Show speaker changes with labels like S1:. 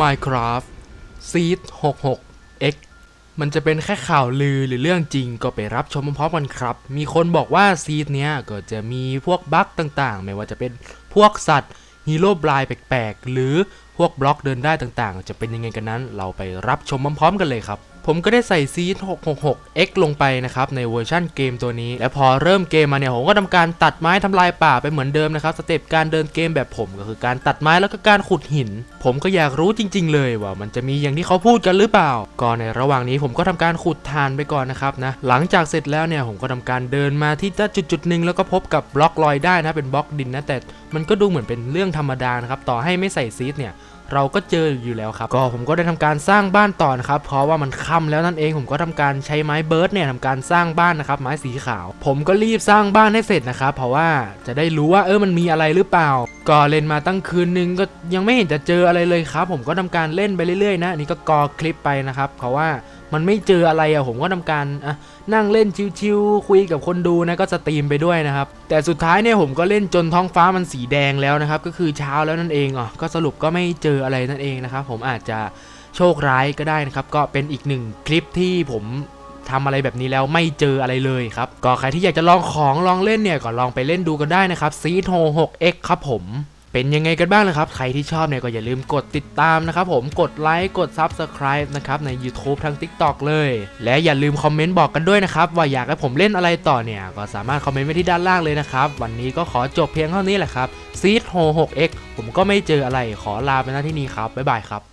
S1: Minecraft Seed 66 X มันจะเป็นแค่ข่าวลือหรือเรื่องจริงก็ไปรับชมพร้อมกันครับ มีคนบอกว่าซีดเนี้ยก็จะมีพวกบั๊กต่างๆ ไม่ว่าจะเป็นพวกสัตว์ฮีโร่บลายแปลกๆ หรือพวกบล็อกเดินได้ต่างๆ จะเป็นยังไงกันนั้น เราไปรับชมพร้อมๆกันเลยครับ ผมก็ได้ใส่ซีด 666X ลงไปนะครับในเวอร์ชั่นเกมตัวนี้ และพอเริ่มเกมมาเนี่ยผมก็ทำการตัดไม้ทำลายป่าไปเหมือนเดิมนะครับสเต็ปการเดินเกมแบบผมก็คือการตัดไม้แล้วก็การขุดหิน ผมก็อยากรู้จริง ๆ เลยว่ามันจะมีอย่างที่เขาพูดกันหรือเปล่า ก็ในระหว่างนี้ผมก็ทำการขุดทานไปก่อนนะครับนะหลังจากเสร็จแล้วเนี่ยผมก็ทำการเดินมาที่จุดจุดหนึ่งแล้วก็พบกับบล็อกลอยได้นะเป็นบล็อกดินนะแต่มันก็ดูเหมือนเป็นเรื่องธรรมดานะครับต่อให้ไม่ใส่ซีดเนี่ยเราก็เจออยู่แล้วครับ ก็ผมก็ได้ทำการสร้างบ้านต่อนะครับ เพราะว่ามันค่ำแล้วนั่นเองผมก็ทำการใช้ไม้เบิร์ดเนี่ยทำการสร้างบ้านนะครับ ไม้สีขาว ผมก็รีบสร้างบ้านให้เสร็จนะครับ เพราะว่าจะได้รู้ว่าเออมันมีอะไรหรือเปล่า ก็เล่นมาตั้งคืนนึงก็ยังไม่เห็นจะเจออะไรเลยครับ ผมก็ทำการเล่นไปเรื่อยๆนะอันนี่ก็กอคลิปไปนะครับ เพราะว่า มันไม่เจออะไรอะผมก็ทำการอะนั่งเล่นชิวๆคุยกับคนดูนะก็สตรีมไปด้วยนะครับ แต่สุดท้ายเนี่ยผมก็เล่นจนท้องฟ้ามันสีแดงแล้วนะครับ ก็คือเช้าแล้วนั่นเองอะก็สรุปก็ไม่เจออะไรนั่นเองนะครับผมอาจจะโชคร้ายก็ได้นะครับ ก็เป็นอีกหนึ่งคลิปที่ผมทำอะไรแบบนี้แล้วไม่เจออะไรเลยครับ ก็ใครที่อยากจะลองของลองเล่นเนี่ยก็ลองไปเล่นดูกันได้นะครับซีโท 6x ครับผม เป็นยังไงกันบ้างนะครับ ใครที่ชอบเนี่ยก็อย่าลืมกดติดตามนะครับผม กดไลค์ กด Subscribe นะครับใน YouTube ทั้ง TikTok เลย และอย่าลืมคอมเมนต์บอกกันด้วยนะครับ ว่าอยากให้ผมเล่นอะไรต่อเนี่ย ก็สามารถคอมเมนต์ไว้ที่ด้านล่างเลยนะครับ วันนี้ก็ขอจบเพียงเท่านี้แหละครับซีดโฮ 6X ผมก็ไม่เจออะไรขอลาไปหน้าที่นี้ครับ บ๊ายบายครับ